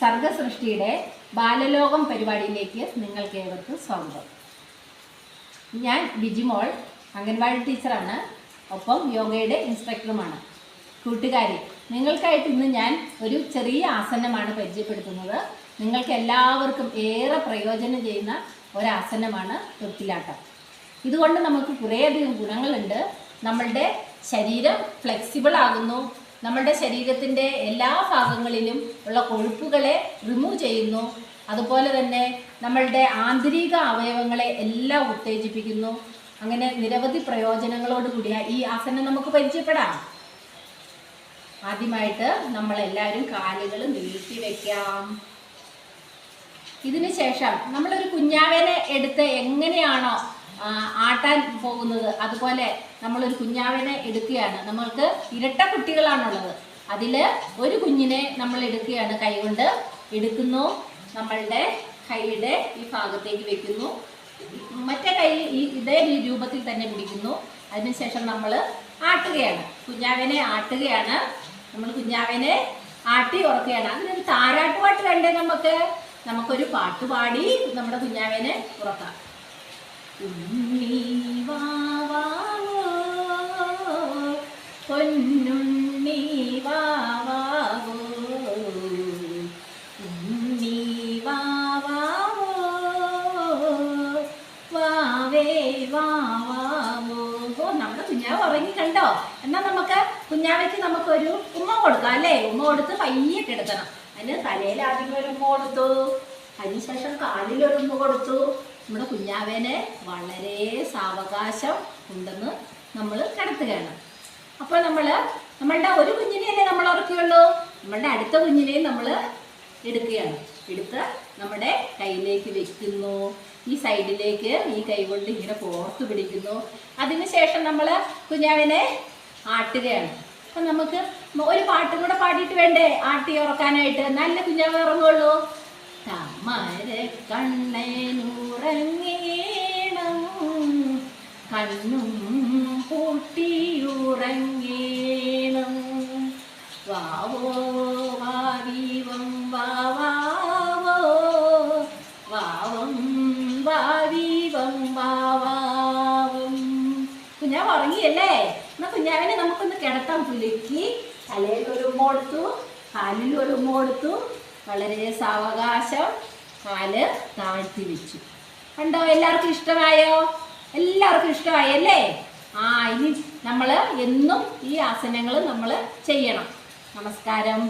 സർഗസൃഷ്ടിയുടെ ബാലലോകം പരിപാടിയിലേക്ക് നിങ്ങൾക്ക് ഏവർക്കും സ്വാഗതം. ഞാൻ ബിജിമോൾ അംഗൻവാടി ടീച്ചറാണ്. ഒപ്പം യോഗയുടെ ഇൻസ്ട്രക്ടറുമാണ്. കൂട്ടുകാരി നിങ്ങൾക്കായിട്ട് ഇന്ന് ഞാൻ ഒരു ചെറിയ ആസനമാണ് പരിചയപ്പെടുത്തുന്നത്. നിങ്ങൾക്ക് എല്ലാവർക്കും ഏറെ പ്രയോജനം ചെയ്യുന്ന ഒരാസനമാണ് തൊട്ടിലാട്ടം. ഇതുകൊണ്ട് നമുക്ക് കുറേയധികം ഗുണങ്ങളുണ്ട്. നമ്മളുടെ ശരീരം ഫ്ലെക്സിബിൾ ആകുന്നു. നമ്മളുടെ ശരീരത്തിന്റെ എല്ലാ ഭാഗങ്ങളിലും ഉള്ള കൊഴുപ്പുകളെ റിമൂവ് ചെയ്യുന്നു. അതുപോലെ തന്നെ നമ്മളുടെ ആന്തരിക അവയവങ്ങളെ എല്ലാം ഉത്തേജിപ്പിക്കുന്നു. അങ്ങനെ നിരവധി പ്രയോജനങ്ങളോട് കൂടിയ ഈ ആസനം നമുക്ക് പരിചയപ്പെടാം. ആദ്യമായിട്ട് നമ്മളെല്ലാവരും കാലുകൾ നീട്ടി വയ്ക്കാം ഇതിനുശേഷം നമ്മളൊരു കുഞ്ഞാവേനെ എടുത്ത് എങ്ങനെയാണോ ആട്ടാൻ പോകുന്നത്. അതുപോലെ നമ്മളൊരു കുഞ്ഞാവിനെ എടുക്കുകയാണ്. നമ്മൾക്ക് ഇരട്ട കുട്ടികളാണുള്ളത്. അതിൽ ഒരു കുഞ്ഞിനെ നമ്മൾ എടുക്കുകയാണ്. കൈകൊണ്ട് എടുക്കുന്നു. നമ്മളുടെ കൈയുടെ ഈ ഭാഗത്തേക്ക് വെക്കുന്നു. മറ്റേ കൈ ഈ ഇതേ രൂപത്തിൽ തന്നെ പിടിക്കുന്നു. അതിനുശേഷം നമ്മൾ ആട്ടുകയാണ്. കുഞ്ഞാവിനെ ആട്ടുകയാണ്. നമ്മൾ കുഞ്ഞാവിനെ ആട്ടി ഉറക്കുകയാണ്. അതിനൊരു താരാട്ടുപാട്ട് കണ്ടേ നമുക്ക്? നമുക്കൊരു പാട്ട് പാടി നമ്മുടെ കുഞ്ഞാവിനെ ഉറക്കാം. ഉണ്ണി വാവാവോ, പൊന്നുണ്ണി വാവാവോ, ഉണ്ണി വാവാവോ, വാവേ വാവാവോ. നമ്മുടെ കുഞ്ഞാവ് കണ്ടോ എന്നാ നമുക്ക് കുഞ്ഞാവയ്ക്ക് നമുക്കൊരു ഉമ്മ കൊടുക്കാം അല്ലേ? ഉമ്മ കൊടുത്ത് പയ്യെ കിടത്തണം അതിന് തലയിൽ ആദ്യം ഒരു ഉമ്മ കൊടുത്തു. അതിനുശേഷം കാലിലൊരു ഉമ്മ കൊടുത്തു. നമ്മുടെ കുഞ്ഞാവേനെ വളരെ സാവകാശം ഉണ്ടെന്ന് നമ്മൾ കിടത്തുകയാണ് അപ്പോൾ നമ്മൾ നമ്മളുടെ ഒരു കുഞ്ഞിനെയല്ലേ നമ്മൾ ഉറക്കുകയുള്ളൂ നമ്മളുടെ അടുത്ത കുഞ്ഞിനെയും നമ്മൾ എടുക്കുകയാണ്. എടുത്ത് നമ്മുടെ കയ്യിലേക്ക് വെക്കുന്നു. ഈ സൈഡിലേക്ക് ഈ കൈ കൊണ്ട് ഇങ്ങനെ കോർത്ത് പിടിക്കുന്നു. അതിനുശേഷം നമ്മൾ കുഞ്ഞാവിനെ ആട്ടുകയാണ്. അപ്പം നമുക്ക് ഒരു പാട്ടും കൂടെ പാടിയിട്ട് വേണ്ടേ? ആട്ടി ഉറക്കാനായിട്ട്. നല്ല കുഞ്ഞാവ് ഉറങ്ങുള്ളൂ. തമര കണ്ണനുറങ്ങേണം കണ്ണും പൂട്ടിയുറങ്ങേണം. വാവോ വാവീവം വാവാവോ. വാവം വാവീവം വാവാവം. കുഞ്ഞാവ് ഉറങ്ങിയല്ലേ? എന്നാ കുഞ്ഞാവിനെ നമുക്കൊന്ന് കിടത്താം പുലുക്കി തലയിൽ ഒരു ഉമ്മ കാലിൽ ഒരു ഉമ്മ കൊടുത്തു. വളരെ സാവകാശം കാൽ താഴ്ത്തി വെച്ചു. കണ്ടോ എല്ലാവർക്കും ഇഷ്ടമായോ? എല്ലാവർക്കും ഇഷ്ടമായി അല്ലേ? ആ ഇനി നമ്മൾ എന്നും ഈ ആസനങ്ങൾ നമ്മൾ ചെയ്യണം. നമസ്കാരം.